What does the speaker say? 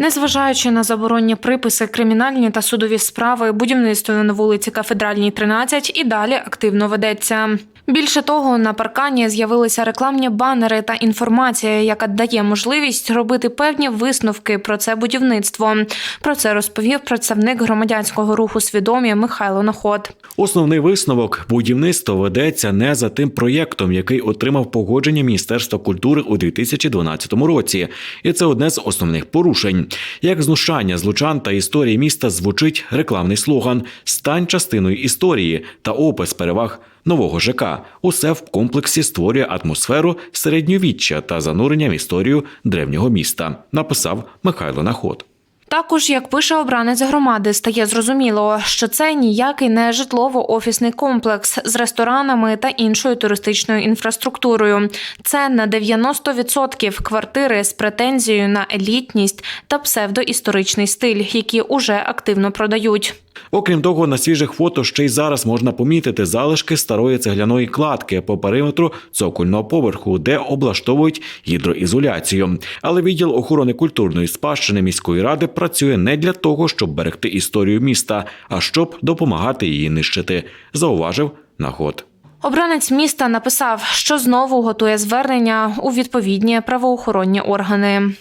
Незважаючи на заборонні приписи, кримінальні та судові справи, будівництво на вулиці Кафедральній 13 і далі активно ведеться. Більше того, на паркані з'явилися рекламні банери та інформація, яка дає можливість робити певні висновки про це будівництво. Про це розповів представник громадянського руху свідомі Михайло Наход. Основний висновок будівництво ведеться не за тим проєктом, який отримав погодження Міністерства культури у 2012 році, і це одне з основних порушень. Як знущання з лучан та історії міста звучить рекламний слоган Стань частиною історії та опис переваг нового ЖК. Усе в комплексі створює атмосферу середньовіччя та занурення в історію древнього міста. Написав Михайло Наход. Також, як пише обранець громади, стає зрозуміло, що це ніякий не житлово-офісний комплекс з ресторанами та іншою туристичною інфраструктурою. Це на 90% квартири з претензією на елітність та псевдоісторичний стиль, які уже активно продають. Окрім того, на свіжих фото ще й зараз можна помітити залишки старої цегляної кладки по периметру цокольного поверху, де облаштовують гідроізоляцію. Але відділ охорони культурної спадщини міської ради працює не для того, щоб берегти історію міста, а щоб допомагати її нищити, зауважив нагод. Обранець міста написав, що знову готує звернення у відповідні правоохоронні органи.